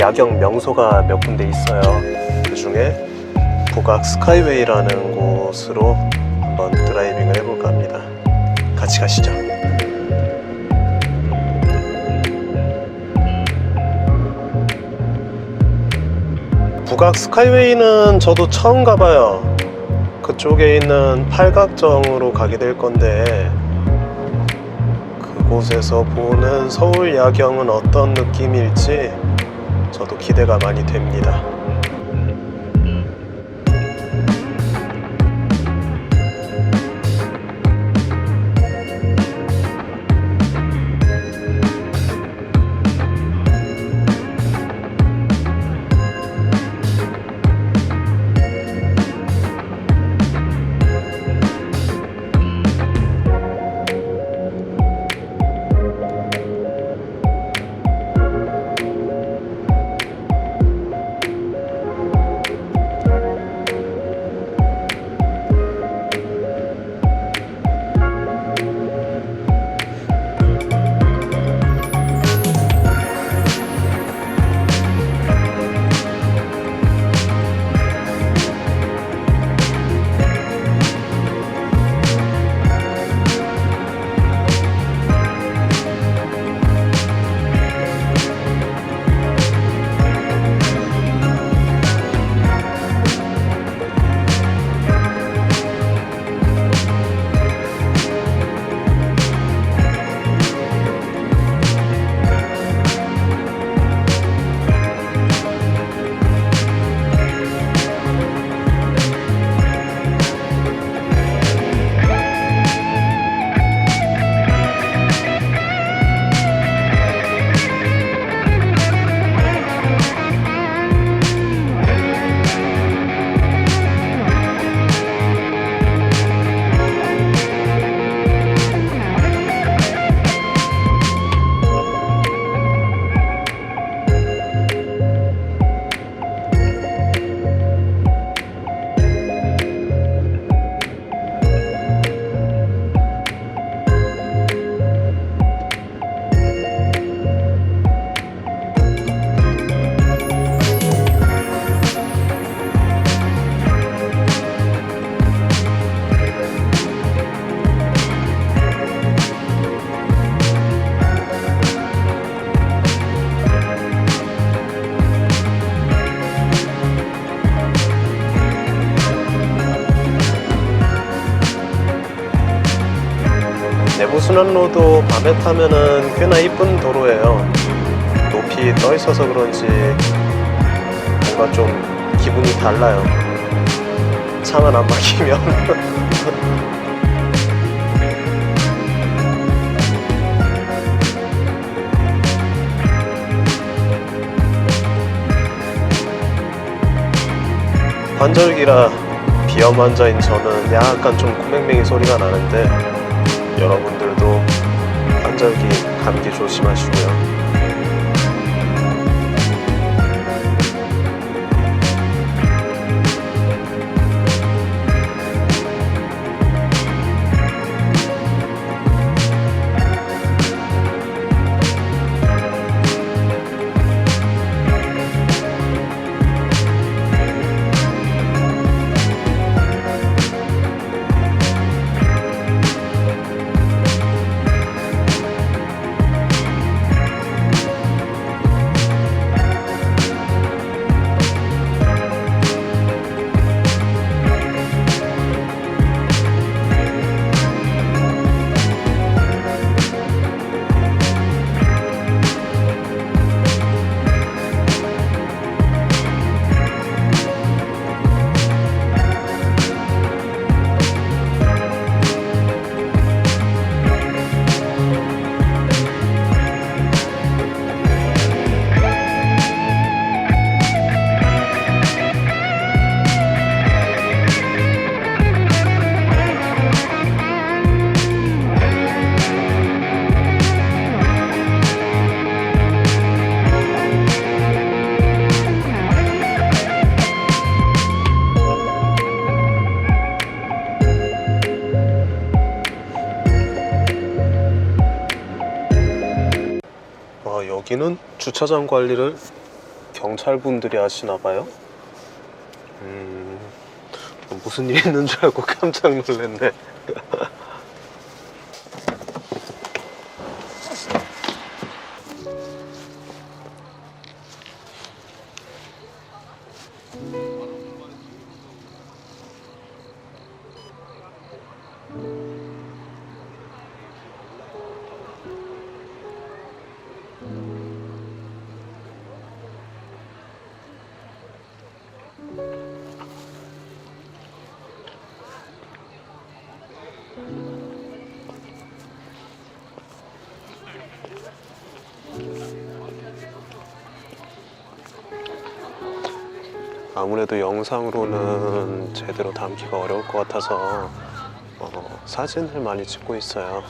야경 명소가 몇 군데 있어요. 그 중에 북악 스카이웨이라는 곳으로 한번 드라이빙을 해볼까 합니다. 같이 가시죠. 북악 스카이웨이는 저도 처음 가봐요. 그쪽에 있는 팔각정으로 가게 될 건데 그곳에서 보는 서울 야경은 어떤 느낌일지 저도 기대가 많이 됩니다. 순환로도 밤에 타면은 꽤나 이쁜 도로예요. 높이 떠 있어서 그런지 뭔가 좀 기분이 달라요. 차만 안 막히면. 관절기라 비염 환자인 저는 약간 좀 코맹맹이 소리가 나는데 여러분들 도 환절기 감기 조심하시고요. 주차장 관리를 경찰분들이 하시나 봐요. 음, 무슨 일 있는 줄 알고 깜짝 놀랐네. 아무래도 영상으로는 제대로 담기가 어려울 것 같아서 어, 사진을 많이 찍고 있어요.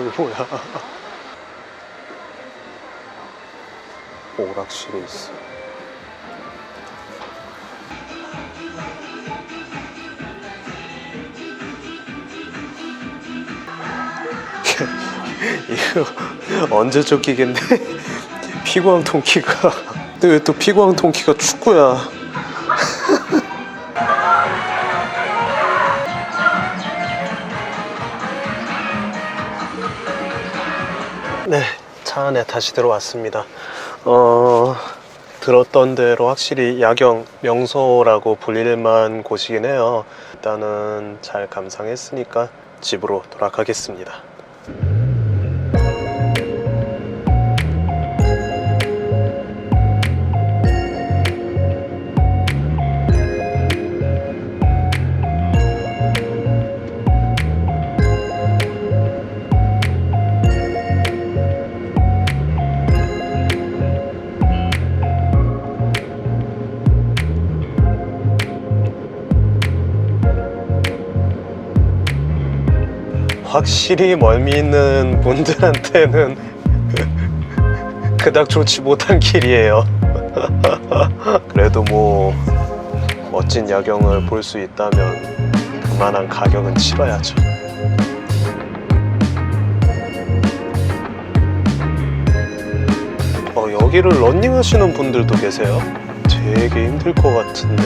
저기 뭐야? 오락실에 있어. 이거 언제 쫓기겠네? 피구왕 통키가. 근데 왜 또 피구왕 통키가 축구야? 네, 차 안에 다시 들어왔습니다. 어, 들었던 대로 확실히 야경 명소라고 불릴 만한 곳이긴 해요. 일단은 잘 감상했으니까 집으로 돌아가겠습니다. 확실히 멀미 있는 분들한테는 그닥 좋지 못한 길이에요. 그래도 뭐 멋진 야경을 볼 수 있다면 그만한 가격은 치러야죠. 어, 여기를 런닝 하시는 분들도 계세요. 되게 힘들 것 같은데.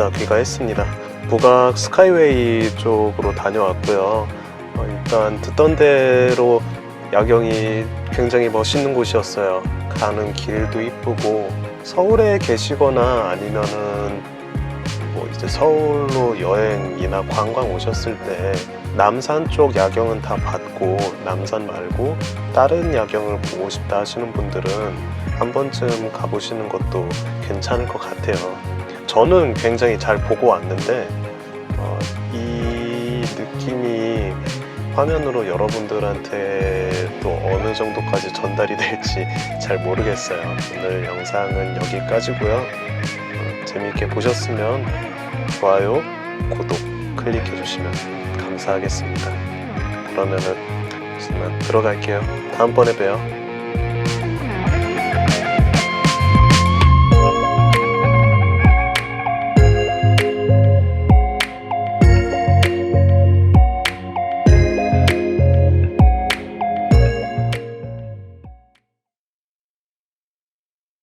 진짜 귀가했습니다. 북악 스카이웨이 쪽으로 다녀왔고요. 어, 일단 듣던 대로 야경이 굉장히 멋있는 곳이었어요. 가는 길도 이쁘고 서울에 계시거나 아니면은 뭐 이제 서울로 여행이나 관광 오셨을 때 남산 쪽 야경은 다 봤고 남산 말고 다른 야경을 보고 싶다 하시는 분들은 한 번쯤 가보시는 것도 괜찮을 것 같아요. 저는 굉장히 잘 보고 왔는데 어, 이 느낌이 화면으로 여러분들한테 또 어느 정도까지 전달이 될지 잘 모르겠어요. 오늘 영상은 여기까지고요. 어, 재미있게 보셨으면 좋아요, 구독 클릭해 주시면 감사하겠습니다. 그러면은 들어갈게요. 다음번에 봬요.